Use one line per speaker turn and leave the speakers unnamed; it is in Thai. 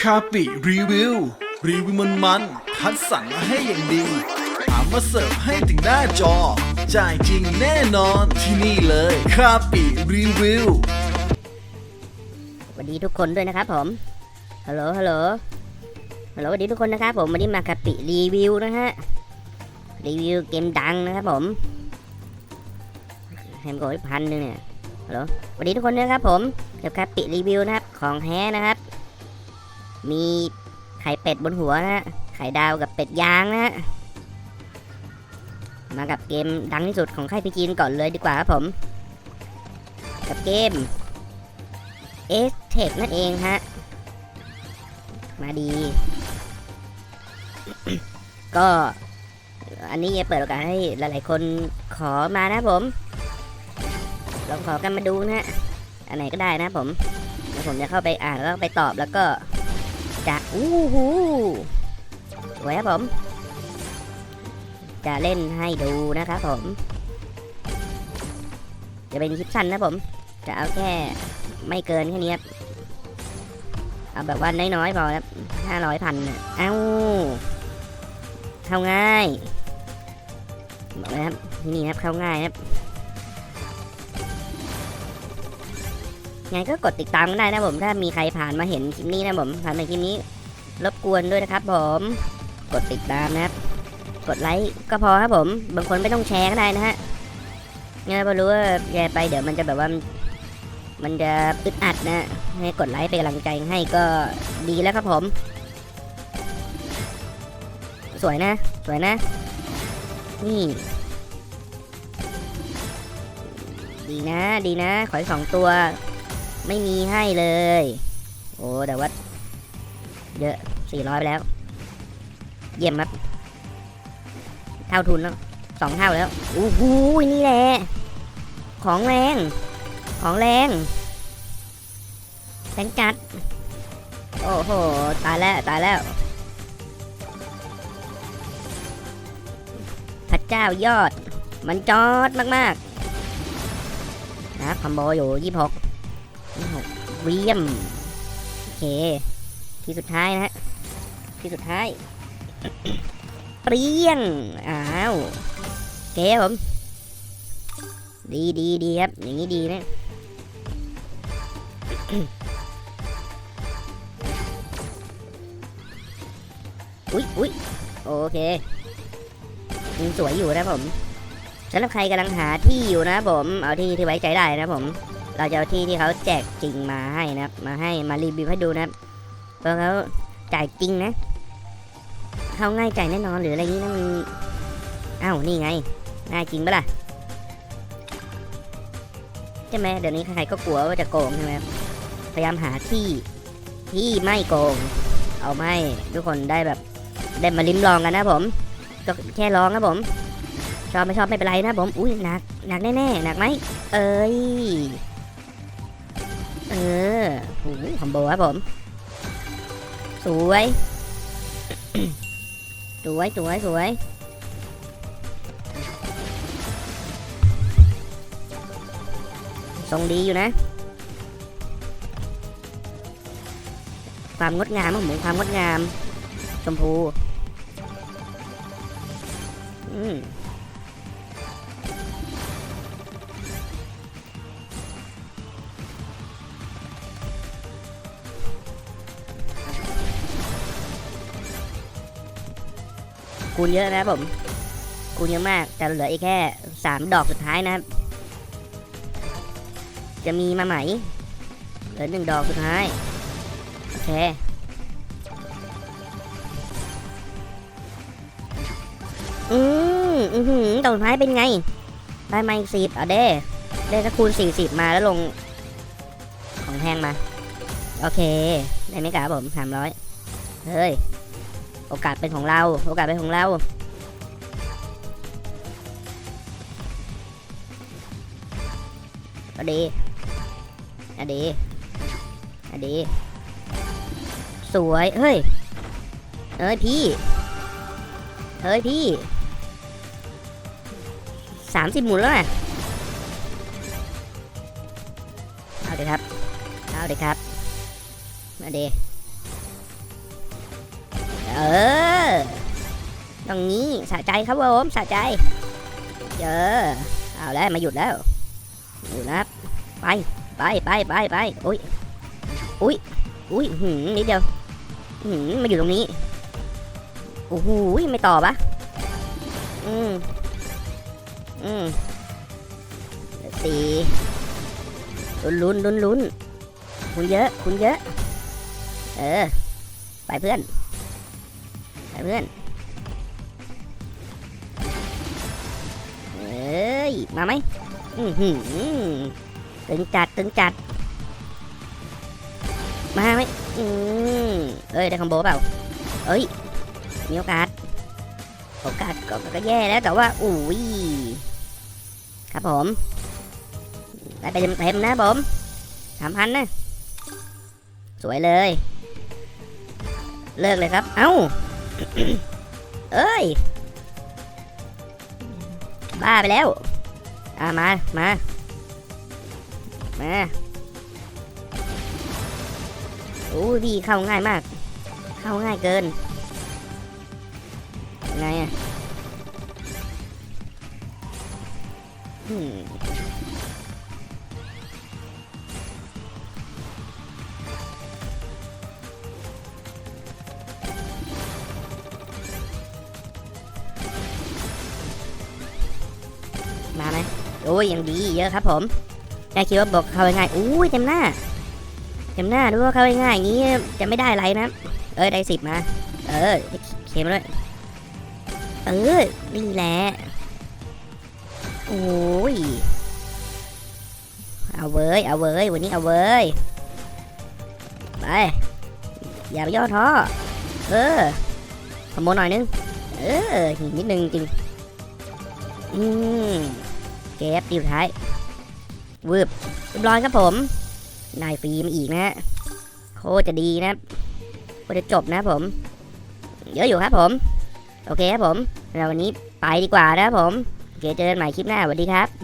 คาปิรีวิว รีวิวมันมันคัดสรรมาให้อย่างดีหามาเสิร์ฟให้ถึงหน้าจอ จ่ายจริงแน่นอนที่นี่เลยคาปิรีวิว
สวัสดีทุกคนด้วยนะครับผมฮัลโหลฮัลโหลฮัลโหลสวัสดีทุกคนนะครับผมวันนี้มาคาปิรีวิวนะฮะรีวิวเกมดังนะครับผมแฮมโกยพันหนึ่งเนี่ยฮัลโหลสวัสดีทุกคนนะครับผมกับคาปิรีวิวนะครับของแท้นะครับ มีไข่เป็ดบนหัวนะฮะไข่ดาวกับเป็ดยางนะฮะมากับเกมดังที่สุดของค่ายพีจีนก่อนเลยดีกว่าครับผม กับเกมเอสเทคนั่นเองฮะ มาดี ก็อันนี้จะเปิดโอกาสให้หลายๆคนขอมานะผม ลองขอกันมาดูนะฮะอันไหนก็ได้นะผม แล้วผมจะเข้าไปอ่านแล้วก็ไปตอบแล้วก็ จะอู้หูสวยครับผม จะเล่นให้ดูนะครับผม จะเป็นคลิปสั้นนะผม จะเอาแค่ไม่เกินแค่นี้ครับ เอาแบบว่าน้อยๆพอครับห้าร้อยพันเนี่ยเอ้าเข้าง่ายบอกเลยครับที่นี่ครับเข้าง่ายครับ ไงก็กดติดตามกันได้นะผม ถ้ามีใครผ่านมาเห็นคลิปนี้นะผมผ่านมาคลิปนี้ รบกวนด้วยนะครับ ผม กดติดตามนะครับ กดไลค์ก็พอครับผม บางคนไม่ต้องแชร์ก็ได้นะฮะเนี่ยพอรู้ว่าแชร์ไปเดี๋ยวมันจะแบบว่ามันจะอึดอัดนะให้กดไลค์เป็นกำลังใจให้ก็ดีแล้วครับผม สวยนะ สวยนะ นี่ ดีนะ ดีนะ ขออีกสองตัว ไม่มีให้เลย โอ้แต่ว่าเยอะสี่ร้อยไปแล้ว เยี่ยมครับ เท่าทุนแล้วสองเท่าแล้วโอู้หูนี่แหละ ของแรง ของแรงแรงจัด โอ้โห ตายแล้ว ตายแล้ว พระเจ้ายอด มันจอดมาก ๆ นะคอมโบอยู่ยี่หกยี่หก เวียมโอเค ที่สุดท้ายนะฮะ ที่สุดท้าย เปรี้ยง อ้าวเก๋ผม ดีดีดีครับ อย่างนี้ดีนะอุ๊ยอุ๊ยโอเคยังสวยอยู่นะผมสำหรับใครกำลังหาที่อยู่นะผม เอาที่ที่ไว้ใจได้นะผม เราจะเอาที่ที่เขาแจกจริงมาให้นะครับ มาให้มารีวิวให้ดูนะครับเพราะเขาจ่ายจริงนะเขาง่ายจ่ายแน่นอนหรืออะไรนี้นะมันอ้าวนี่ไงง่ายจริงปะล่ะใช่ไหมเดี๋ยวนี้ใครๆก็กลัวว่าจะโกงใช่ไหมครับพยายามหาที่ที่ไม่โกง เอาไม่ทุกคนได้แบบได้มาลิ้มลองกันนะผมก็แค่ลองนะผม ชอบไม่ชอบไม่เป็นไรนะผมอุ้ยหนักหนักแน่ๆหนักไหมเอ้ย ออคอมโบครับผม สวย สวยสวยสวยทรงดีอยู่นะ ความงดงามของผมความงดงาม ชมพู อืม คูณเยอะนะครับผม คูณเยอะมาก แต่เหลืออีกแค่สามดอกสุดท้ายนะครับ จะมีมาไหม เหลือหนึ่งดอกสุดท้าย โอเคอืมอือหือดอกสุดท้ายเป็นไง ได้มาอีกสิบเอาเด้ ได้สักคูณสี่สิบมาแล้วลง ของแพงมา โอเค ได้ไหมครับผมสามร้อยเฮ้ย โอกาสเป็นของเรา โอกาสเป็นของเรา อดีอดีอดีสวย เฮ้ยเอ้ยพี่ เฮ้ยพี่สามสิบหมุนแล้วนะเอาเดี๋ยวครับ เอาเดี๋ยวครับมาเด เออตรงนี้สะใจครับผมสะใจเออเอาแล้วมาหยุดแล้วหยุดนะครับไปไปไปไปไปอุ้ยอุ้ยอุ้ยหืมนิดเดียวหืมมาอยู่ตรงนี้โอ้โหไม่ต่อปะอืมอืมสี่ลุ้นลุ้นลุ้นลุ้นคุณเยอะคุณเยอะ เออ ไปเพื่อน เพื่อนเอ้ย มาไหมอือหือตึงจัดตึงจัด มาไหมอืมเอ้ย ได้คอมโบเปล่า เอ้ย มีโอกาส โอกาสก็ก็แย่แล้วแต่ว่าอุ้ย ครับผมได้ไปเต็มๆนะผมสามพันนะ สวยเลย เลิกเลยครับ เอ้า เอ้ย บ้าไปแล้ว อ่ามา มา มาโอ้ยพี่เข้าง่ายมาก เข้าง่ายเกินไงอะ โอ้ยยังดีเยอะครับผมแค่คิดว่าบอกเข้าง่ายอุ้ยเต็มหน้าเต็มหน้าดูว่าเข้าง่ายอย่างนี้จะไม่ได้อะไรนะ เออได้สิบมา เออเข็มเลยเออนี่แหละโอ้ยเอาเว้ยเอาเว้ยวันนี้เอาเว้ยไปอย่าไปย่อท้อเออขโมยหน่อยนึงเออหินนิดนึงจริงอืม เก็บตีสุดท้ายวืบเรียบร้อยครับผม ได้ฟรีมาอีกนะฮะโคตรจะดีนะโคตรจะจบนะผม เยอะอยู่ครับผม โอเคครับผมเราวันนี้ไปดีกว่านะครับผมโอเคเจอกันใหม่คลิปหน้าสวัสดีครับ